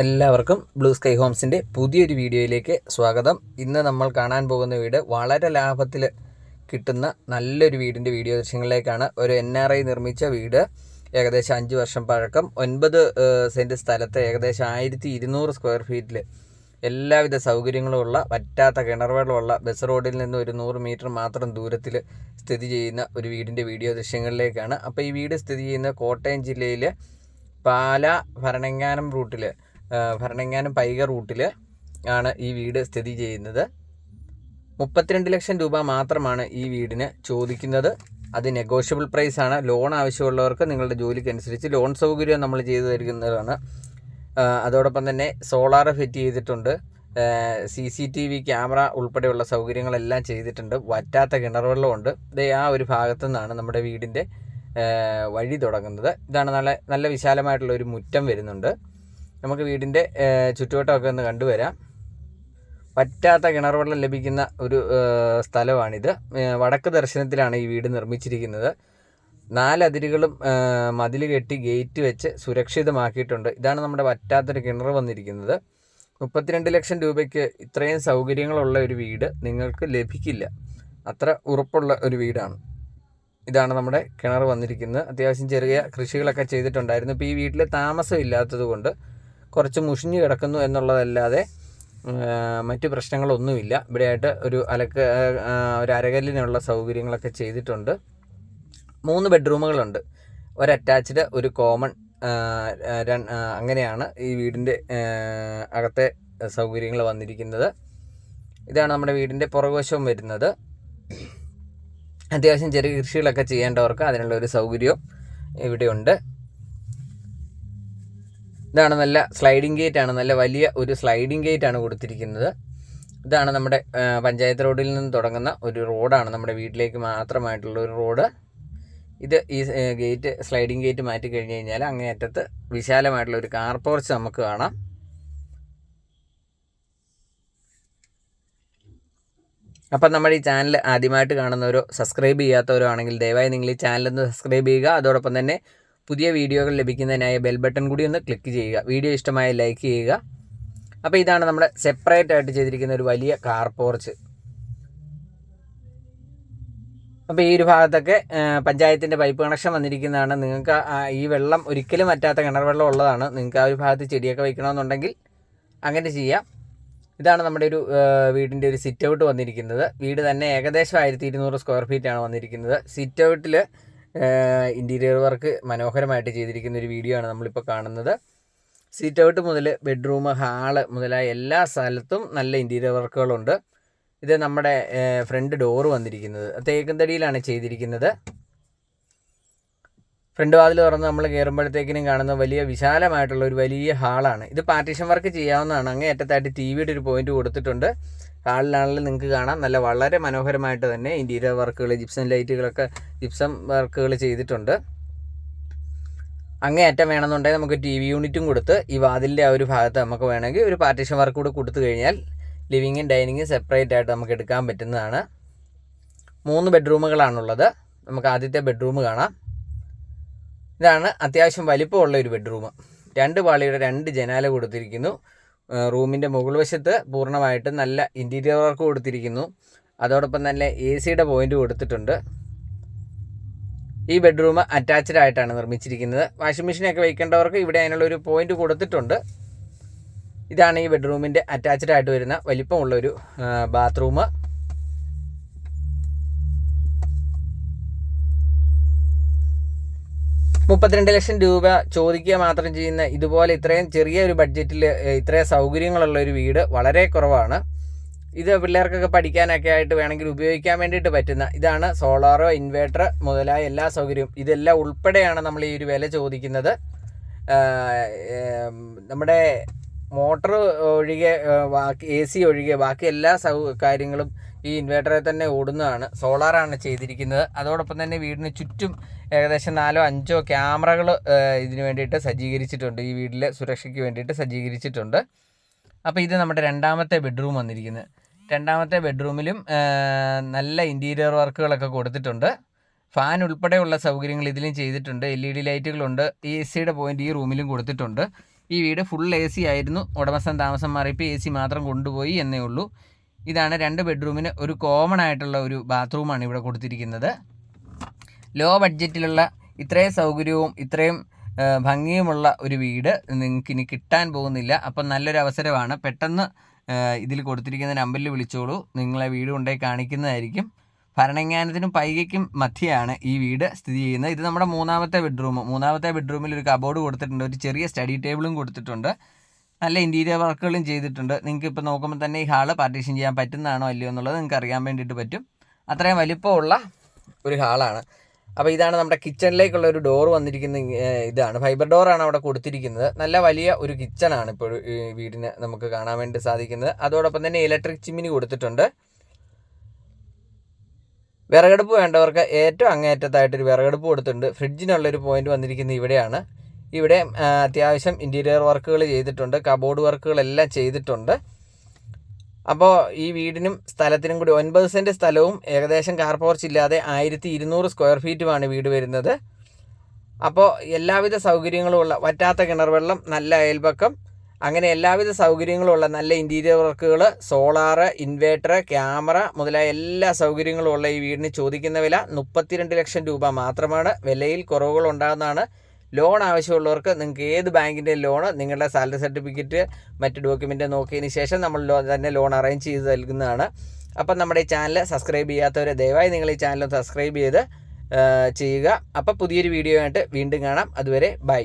എല്ലാവർക്കും blue sky ഹോംസിന്റെ പുതിയൊരു വീഡിയോയിലേക്ക് സ്വാഗതം. ഇന്ന് നമ്മൾ കാണാൻ പോകുന്ന വീട് വളരെ ലാഭത്തിൽ കിട്ടുന്ന നല്ലൊരു വീടിന്റെ വീഡിയോ ദൃശ്യങ്ങളിലേക്കാണ്. ഒരു എൻ ആർ ഐ നിർമ്മിച്ച വീട് ഏകദേശം അഞ്ച് വർഷം പഴക്കം. ഒൻപത് സെന്റ് സ്ഥലത്ത് ഏകദേശം ആയിരത്തി ഇരുന്നൂറ് സ്ക്വയർ ഫീറ്റിൽ എല്ലാവിധ സൗകര്യങ്ങളുമുള്ള വറ്റാത്ത കിണർവെള്ളമുള്ള ബസ് റോഡിൽ നിന്ന് ഒരു നൂറ് മീറ്റർ മാത്രം ദൂരത്തിൽ സ്ഥിതി ചെയ്യുന്ന ഒരു വീടിന്റെ വീഡിയോ ദൃശ്യങ്ങളിലേക്കാണ്. അപ്പോൾ ഈ വീട് സ്ഥിതി ചെയ്യുന്ന കോട്ടയം ജില്ലയിൽ പാല ഭരണങ്ങാനം റൂട്ടിൽ ഭരണങ്ങാനം പൈക റൂട്ടിൽ ആണ് ഈ വീട് സ്ഥിതി ചെയ്യുന്നത്. മുപ്പത്തിരണ്ട് ലക്ഷം രൂപ മാത്രമാണ് ഈ വീടിന് ചോദിക്കുന്നത്. അത് നെഗോഷ്യബിൾ പ്രൈസ് ആണ്. ലോൺ ആവശ്യമുള്ളവർക്ക് നിങ്ങളുടെ ജോലിക്കനുസരിച്ച് ലോൺ സൗകര്യം നമ്മൾ ചെയ്തു തരുന്നതാണ്. അതോടൊപ്പം തന്നെ സോളാർ ഫിറ്റ് ചെയ്തിട്ടുണ്ട്. C C T V camera ഉൾപ്പെടെയുള്ള സൗകര്യങ്ങളെല്ലാം ചെയ്തിട്ടുണ്ട്. വറ്റാത്ത കിണർവെള്ളമുണ്ട്. ഇത് ആ ഒരു ഭാഗത്തു നിന്നാണ് നമ്മുടെ വീടിന്റെ വഴി തുടങ്ങുന്നത്. ഇതാണ് നല്ല നല്ല വിശാലമായിട്ടുള്ള ഒരു മുറ്റം വരുന്നുണ്ട്. നമുക്ക് വീടിന്റെ ചുറ്റുവട്ടമൊക്കെ ഒന്ന് കണ്ടുവരാം. പറ്റാത്ത കിണർ വെള്ളം ലഭിക്കുന്ന ഒരു സ്ഥലമാണിത്. വടക്ക് ദർശനത്തിലാണ് ഈ വീട് നിർമ്മിച്ചിരിക്കുന്നത്. നാലതിരുകളും മതിൽ കെട്ടി ഗേറ്റ് വെച്ച് സുരക്ഷിതമാക്കിയിട്ടുണ്ട്. ഇതാണ് നമ്മുടെ പറ്റാത്തൊരു കിണർ വന്നിരിക്കുന്നത്. മുപ്പത്തിരണ്ട് ലക്ഷം രൂപയ്ക്ക് ഇത്രയും സൗകര്യങ്ങളുള്ള ഒരു വീട് നിങ്ങൾക്ക് ലഭിക്കില്ല. അത്ര ഉറപ്പുള്ള ഒരു വീടാണ്. ഇതാണ് നമ്മുടെ കിണർ വന്നിരിക്കുന്നത്. അത്യാവശ്യം ചെറിയ കൃഷികളൊക്കെ ചെയ്തിട്ടുണ്ടായിരുന്നു. ഇപ്പോൾ ഈ വീട്ടിൽ താമസം ഇല്ലാത്തത് കൊണ്ട് കുറച്ച് മുഷിഞ്ഞു കിടക്കുന്നു എന്നുള്ളതല്ലാതെ മറ്റു പ്രശ്നങ്ങളൊന്നുമില്ല. ഇവിടെയായിട്ട് ഒരു അലക്ക് ഒരു അരകല്ലിനുള്ള സൗകര്യങ്ങളൊക്കെ ചെയ്തിട്ടുണ്ട്. മൂന്ന് ബെഡ്റൂമുകളുണ്ട്. ഒരു അറ്റാച്ച്ഡ് ഒരു കോമൺ അങ്ങനെയാണ് ഈ വീടിന്റെ അകത്തെ സൗകര്യങ്ങൾ വന്നിരിക്കുന്നത്. ഇതാണ് നമ്മുടെ വീടിന്റെ പുറകുവശവും വരുന്നത്. അത്യാവശ്യം ചെറിയ കൃഷികളൊക്കെ ചെയ്യേണ്ടവർക്ക് അതിനുള്ള ഒരു സൗകര്യവും ഇവിടെയുണ്ട്. ഇതാണ് നല്ല സ്ലൈഡിംഗ് ഗേറ്റ് ആണ്. നല്ല വലിയ ഒരു സ്ലൈഡിംഗ് ഗേറ്റ് ആണ് കൊടുത്തിരിക്കുന്നത്. ഇതാണ് നമ്മുടെ പഞ്ചായത്ത് റോഡിൽ നിന്ന് തുടങ്ങുന്ന ഒരു റോഡാണ് നമ്മുടെ വീട്ടിലേക്ക് മാത്രമായിട്ടുള്ള ഒരു റോഡ് ഇത് ഈ ഗേറ്റ് സ്ലൈഡിംഗ് ഗേറ്റ് മാറ്റി കഴിഞ്ഞ് കഴിഞ്ഞാൽ അങ്ങേയറ്റത്ത് വിശാലമായിട്ടുള്ള ഒരു കാർ പോർച്ച് നമുക്ക് കാണാം. അപ്പം നമ്മുടെ ഈ ചാനൽ ആദ്യമായിട്ട് കാണുന്നവരോ സബ്സ്ക്രൈബ് ചെയ്യാത്തവരോ ആണെങ്കിൽ ദയവായി നിങ്ങൾ ഈ ചാനൽ ഒന്ന് സബ്സ്ക്രൈബ് ചെയ്യുക. അതോടൊപ്പം തന്നെ പുതിയ വീഡിയോകൾ ലഭിക്കുന്നതിനായി ബെൽ ബട്ടൺ കൂടി ഒന്ന് ക്ലിക്ക് ചെയ്യുക. വീഡിയോ ഇഷ്ടമായ ലൈക്ക് ചെയ്യുക. അപ്പോൾ ഇതാണ് നമ്മുടെ സെപ്പറേറ്റ് ആയിട്ട് ചെയ്തിരിക്കുന്ന ഒരു വലിയ കാർ പോർച്ച് അപ്പോൾ ഈ ഒരു ഭാഗത്തൊക്കെ പഞ്ചായത്തിന്റെ പൈപ്പ് കണക്ഷൻ വന്നിരിക്കുന്നതാണ്. നിങ്ങൾക്ക് ഈ വെള്ളം ഒരിക്കലും വറ്റാത്ത കിണർ വെള്ളം ഉള്ളതാണ്. നിങ്ങൾക്ക് ആ ഒരു ഭാഗത്ത് ചെടിയൊക്കെ വയ്ക്കണമെന്നുണ്ടെങ്കിൽ അങ്ങനെ ചെയ്യാം. ഇതാണ് നമ്മുടെ ഒരു വീടിന്റെ ഒരു സിറ്റ് ഔട്ട് വന്നിരിക്കുന്നത്. വീട് തന്നെ ഏകദേശം ആയിരത്തി ഇരുന്നൂറ് സ്ക്വയർ ഫീറ്റ് ആണ് വന്നിരിക്കുന്നത്. സിറ്റ് ഔട്ടിൽ ഇന്റീരിയർ വർക്ക് മനോഹരമായിട്ട് ചെയ്തിരിക്കുന്ന ഒരു വീഡിയോ ആണ് നമ്മളിപ്പോൾ കാണുന്നത്. സീറ്റ് ഔട്ട് മുതൽ ബെഡ്റൂം ഹാൾ മുതലായ എല്ലാ സ്ഥലത്തും നല്ല ഇന്റീരിയർ വർക്കുകളുണ്ട് ഇത് നമ്മുടെ ഫ്രണ്ട് ഡോറ് വന്നിരിക്കുന്നത്. തേക്കുംതടിയിലാണ് ചെയ്തിരിക്കുന്നത്. ഫ്രണ്ട് വാതിൽ തുറന്ന് നമ്മൾ കയറുമ്പോഴത്തേക്കിനും കാണുന്ന വലിയ വിശാലമായിട്ടുള്ള ഒരു വലിയ ഹാളാണ് ഇത് പാർട്ടീഷൻ വർക്ക് ചെയ്യാവുന്നതാണ്. അങ്ങേ അറ്റത്തായിട്ട് ടി വിയുടെ ഒരു പോയിന്റ് കൊടുത്തിട്ടുണ്ട്. ഹാളിലാണെങ്കിലും നിങ്ങൾക്ക് കാണാം. നല്ല വളരെ മനോഹരമായിട്ട് തന്നെ ഇന്റീരിയർ വർക്കുകൾ ജിപ്സം ലൈറ്റുകളൊക്കെ ജിപ്സം വർക്കുകൾ ചെയ്തിട്ടുണ്ട്. അങ്ങേ അറ്റം വേണമെന്നുണ്ടെങ്കിൽ നമുക്ക് ടി വി യൂണിറ്റും കൊടുത്ത് ഈ വാതിലിന്റെ ആ ഒരു ഭാഗത്ത് നമുക്ക് വേണമെങ്കിൽ ഒരു പാർട്ടീഷൻ വർക്ക് കൂടെ കൊടുത്തു കഴിഞ്ഞാൽ ലിവിങ്ങും ഡൈനിങ്ങും സെപ്പറേറ്റ് ആയിട്ട് നമുക്ക് എടുക്കാൻ പറ്റുന്നതാണ്. മൂന്ന് ബെഡ്റൂമുകളാണുള്ളത് നമുക്ക് ആദ്യത്തെ ബെഡ്റൂം കാണാം. ഇതാണ് അത്യാവശ്യം വലിപ്പമുള്ള ഒരു ബെഡ്റൂം രണ്ട് പാളിയുടെ രണ്ട് ജനാല കൊടുത്തിരിക്കുന്നു. റൂമിന്റെ മുകൾ വശത്ത് പൂർണമായിട്ടും നല്ല ഇന്റീരിയർ വർക്ക് കൊടുത്തിരിക്കുന്നു. അതോടൊപ്പം തന്നെ എ സിയുടെ പോയിന്റ് കൊടുത്തിട്ടുണ്ട്. ഈ ബെഡ്റൂം അറ്റാച്ച്ഡ് ആയിട്ടാണ് നിർമ്മിച്ചിരിക്കുന്നത്. വാഷിംഗ് മെഷീനൊക്കെ വയ്ക്കേണ്ടവർക്ക് ഇവിടെ അതിനുള്ള ഒരു പോയിന്റ് കൊടുത്തിട്ടുണ്ട്. ഇതാണ് ഈ ബെഡ്റൂമിന്റെ അറ്റാച്ച്ഡ് ആയിട്ട് വരുന്ന വലിപ്പമുള്ളൊരു ബാത്റൂം മുപ്പത്തിരണ്ട് ലക്ഷം രൂപ ചോദിക്കുക മാത്രം ചെയ്യുന്ന ഇതുപോലെ ഇത്രയും ചെറിയ ഒരു ബഡ്ജറ്റിൽ ഇത്രയും സൗകര്യങ്ങളുള്ള ഒരു വീട് വളരെ കുറവാണ്. ഇത് പിള്ളേർക്കൊക്കെ പഠിക്കാനൊക്കെ ആയിട്ട് വേണമെങ്കിൽ ഉപയോഗിക്കാൻ വേണ്ടിയിട്ട് പറ്റുന്ന ഇതാണ് സോളാറോ ഇൻവേർട്ടർ മുതലായ എല്ലാ സൗകര്യവും. ഇതെല്ലാം ഉൾപ്പെടെയാണ് നമ്മൾ ഈ ഒരു വില ചോദിക്കുന്നത്. നമ്മുടെ മോട്ടർ ഒഴികെ ബാക്കി എ സി ഒഴികെ ബാക്കി എല്ലാ സൗ കാര്യങ്ങളും ഈ ഇൻവേർട്ടറിൽ തന്നെ ഓടുന്നതാണ്. സോളാറാണ് ചെയ്തിരിക്കുന്നത്. അതോടൊപ്പം തന്നെ വീടിന് ചുറ്റും ഏകദേശം നാലോ അഞ്ചോ ക്യാമറകൾ ഇതിന് വേണ്ടിയിട്ട് സജ്ജീകരിച്ചിട്ടുണ്ട്. ഈ വീട്ടിലെ സുരക്ഷയ്ക്ക് വേണ്ടിയിട്ട് സജ്ജീകരിച്ചിട്ടുണ്ട്. അപ്പോൾ ഇത് നമ്മുടെ രണ്ടാമത്തെ ബെഡ്റൂം വന്നിരിക്കുന്നത്. രണ്ടാമത്തെ ബെഡ്റൂമിലും നല്ല ഇന്റീരിയർ വർക്കുകളൊക്കെ കൊടുത്തിട്ടുണ്ട്. ഫാൻ ഉൾപ്പെടെയുള്ള സൗകര്യങ്ങൾ ഇതിലും ചെയ്തിട്ടുണ്ട്. എൽ ഇ ഡി ലൈറ്റുകളുണ്ട്. എ സിയുടെ പോയിന്റ് ഈ റൂമിലും കൊടുത്തിട്ടുണ്ട്. ഈ വീട് ഫുൾ എ സി ആയിരുന്നു. ഉടമസ്ഥൻ താമസം മാറിയപ്പോൾ എ സി മാത്രം കൊണ്ടുപോയി എന്നേ ഉള്ളൂ. ഇതാണ് രണ്ട് ബെഡ്റൂമിന് ഒരു കോമൺ ആയിട്ടുള്ള ഒരു ബാത്റൂമാണ് ഇവിടെ കൊടുത്തിരിക്കുന്നത്. ലോ ബഡ്ജറ്റിലുള്ള ഇത്രയും സൗകര്യവും ഇത്രയും ഭംഗിയുമുള്ള ഒരു വീട് നിങ്ങൾക്ക് ഇനി കിട്ടാൻ പോകുന്നില്ല. അപ്പം നല്ലൊരു അവസരമാണ്. പെട്ടെന്ന് ഇതിൽ കൊടുത്തിരിക്കുന്ന നമ്പറിൽ വിളിച്ചോളൂ. നിങ്ങളെ വീട് കൊണ്ടുപോയി കാണിക്കുന്നതായിരിക്കും. ഭരണങ്ങാനത്തിനും പൈകയ്ക്കും മധ്യയാണ് ഈ വീട് സ്ഥിതി ചെയ്യുന്നത്. ഇത് നമ്മുടെ മൂന്നാമത്തെ ബെഡ്റൂം മൂന്നാമത്തെ ബെഡ്റൂമിൽ ഒരു കബോർഡ് കൊടുത്തിട്ടുണ്ട്. ഒരു ചെറിയ സ്റ്റഡി ടേബിളും കൊടുത്തിട്ടുണ്ട്. നല്ല ഇന്റീരിയർ വർക്കുകളും ചെയ്തിട്ടുണ്ട്. നിങ്ങൾക്ക് ഇപ്പോൾ നോക്കുമ്പോൾ തന്നെ ഈ ഹാൾ പാർട്ടീഷൻ ചെയ്യാൻ പറ്റുന്നതാണോ അല്ലയോ എന്നുള്ളത് നിങ്ങൾക്ക് അറിയാൻ വേണ്ടിയിട്ട് പറ്റും. അത്രയും വലിപ്പമുള്ള ഒരു ഹാളാണ്. അപ്പോൾ ഇതാണ് നമ്മുടെ കിച്ചണിലേക്കുള്ള ഒരു ഡോർ വന്നിരിക്കുന്ന ഇതാണ്. ഫൈബർ ഡോറാണ് അവിടെ കൊടുത്തിരിക്കുന്നത്. നല്ല വലിയ ഒരു കിച്ചണാണ് ഇപ്പോൾ വീടിന് നമുക്ക് കാണാൻ വേണ്ടി സാധിക്കുന്നത്. അതോടൊപ്പം തന്നെ ഇലക്ട്രിക് ചിമ്മിനി കൊടുത്തിട്ടുണ്ട്. വിറകടുപ്പ് വേണ്ടവർക്ക് ഏറ്റവും അങ്ങേയറ്റത്തായിട്ടൊരു വിറകടുപ്പ് കൊടുത്തിട്ടുണ്ട്. ഫ്രിഡ്ജിനുള്ളൊരു പോയിന്റ് വന്നിരിക്കുന്നത് ഇവിടെയാണ്. ഇവിടെ അത്യാവശ്യം ഇന്റീരിയർ വർക്കുകൾ ചെയ്തിട്ടുണ്ട് കബോർഡ് വർക്കുകളെല്ലാം ചെയ്തിട്ടുണ്ട്. അപ്പോൾ ഈ വീടിനും സ്ഥലത്തിനും കൂടി ഒൻപത് സെന്റ് സ്ഥലവും ഏകദേശം കാർ പോർച്ച് ഇല്ലാതെ ആയിരത്തി ഇരുന്നൂറ് സ്ക്വയർ ഫീറ്റുമാണ് വീട് വരുന്നത്. അപ്പോൾ എല്ലാവിധ സൗകര്യങ്ങളുമുള്ള വറ്റാത്ത കിണർ വെള്ളം നല്ല അയൽപക്കം അങ്ങനെ എല്ലാവിധ സൗകര്യങ്ങളുമുള്ള നല്ല ഇന്റീരിയർ വർക്കുകൾ സോളാറ് ഇൻവേർട്ടർ ക്യാമറ മുതലായ എല്ലാ സൗകര്യങ്ങളും ഉള്ള ഈ വീടിന് ചോദിക്കുന്ന വില മുപ്പത്തിരണ്ട് ലക്ഷം രൂപ മാത്രമാണ്. വിലയിൽ കുറവുകൾ ഉണ്ടാകുന്നതാണ് ലോൺ ആവശ്യമുള്ളവർക്ക് നിങ്ങൾക്ക് ഏത് ബാങ്കിന്റെ ലോൺ നിങ്ങളുടെ സാലറി സർട്ടിഫിക്കറ്റ് മറ്റ് ഡോക്യുമെന്റ് നോക്കിയതിന് ശേഷം നമ്മൾ ലോ തന്നെ ലോൺ അറേഞ്ച് ചെയ്ത് നൽകുന്നതാണ്. അപ്പം നമ്മുടെ ഈ ചാനൽ സബ്സ്ക്രൈബ് ചെയ്യാത്തവർ ദയവായി നിങ്ങൾ ഈ ചാനൽ സബ്സ്ക്രൈബ് ചെയ്ത് ചെയ്യുക. അപ്പം പുതിയൊരു വീഡിയോ ആയിട്ട് വീണ്ടും കാണാം. അതുവരെ ബൈ.